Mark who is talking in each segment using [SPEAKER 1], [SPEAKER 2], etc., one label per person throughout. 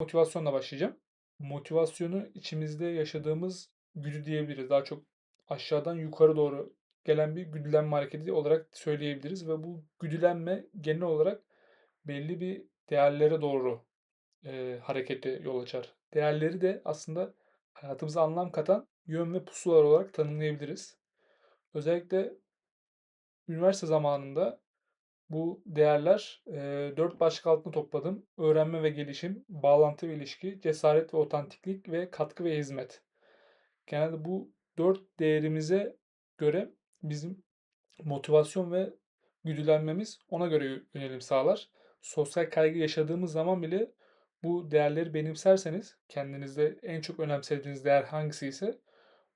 [SPEAKER 1] Motivasyonla başlayacağım. Motivasyonu içimizde yaşadığımız güdü diyebiliriz. Daha çok aşağıdan yukarı doğru gelen bir güdülenme hareketi olarak söyleyebiliriz ve bu güdülenme genel olarak belli bir değerlere doğru e, harekete yol açar. Değerleri de aslında hayatımıza anlam katan yön ve pusular olarak tanımlayabiliriz. Özellikle üniversite zamanında bu değerler e, dört başlık altında topladım. Öğrenme ve gelişim, bağlantı ve ilişki, cesaret ve otantiklik ve katkı ve hizmet. Genelde bu dört değerimize göre bizim motivasyon ve güdülenmemiz ona göre yönelim sağlar. Sosyal kaygı yaşadığımız zaman bile bu değerleri benimserseniz kendinizde en çok önemsediğiniz değer hangisi ise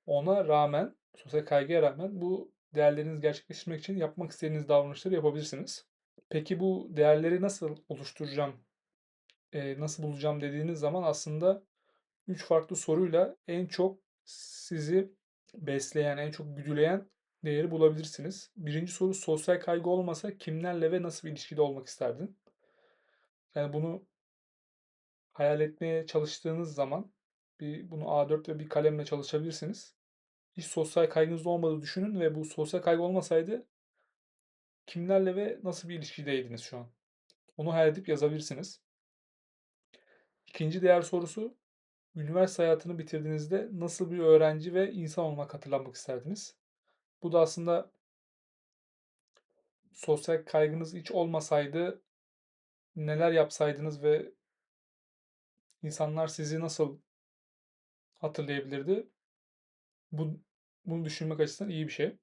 [SPEAKER 1] ona rağmen sosyal kaygıya rağmen bu değerlerinizi gerçekleştirmek için yapmak istediğiniz davranışları yapabilirsiniz. Peki bu değerleri nasıl oluşturacağım, e, nasıl bulacağım dediğiniz zaman aslında üç farklı soruyla en çok sizi besleyen, en çok güdüleyen değeri bulabilirsiniz. Birinci soru sosyal kaygı olmasa kimlerle ve nasıl bir ilişkide olmak isterdin? Yani bunu hayal etmeye çalıştığınız zaman bir, bunu A4 ve bir kalemle çalışabilirsiniz. Hiç sosyal kaygınız olmadığı düşünün ve bu sosyal kaygı olmasaydı kimlerle ve nasıl bir ilişkideydiniz şu an? Onu hayal edip yazabilirsiniz. İkinci değer sorusu, üniversite hayatını bitirdiğinizde nasıl bir öğrenci ve insan olmak hatırlanmak isterdiniz? Bu da aslında sosyal kaygınız hiç olmasaydı neler yapsaydınız ve insanlar sizi nasıl hatırlayabilirdi? Bu, bunu düşünmek açısından iyi bir şey.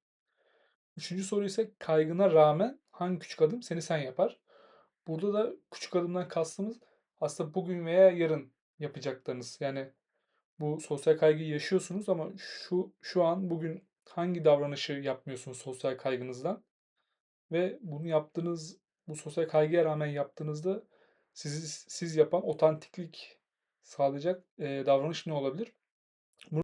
[SPEAKER 1] Üçüncü soru ise kaygına rağmen hangi küçük adım seni sen yapar? Burada da küçük adımdan kastımız aslında bugün veya yarın yapacaklarınız. Yani bu sosyal kaygıyı yaşıyorsunuz ama şu şu an bugün hangi davranışı yapmıyorsunuz sosyal kaygınızdan ve bunu yaptığınız bu sosyal kaygıya rağmen yaptığınızda sizi siz yapan otantiklik sağlayacak e, davranış ne olabilir?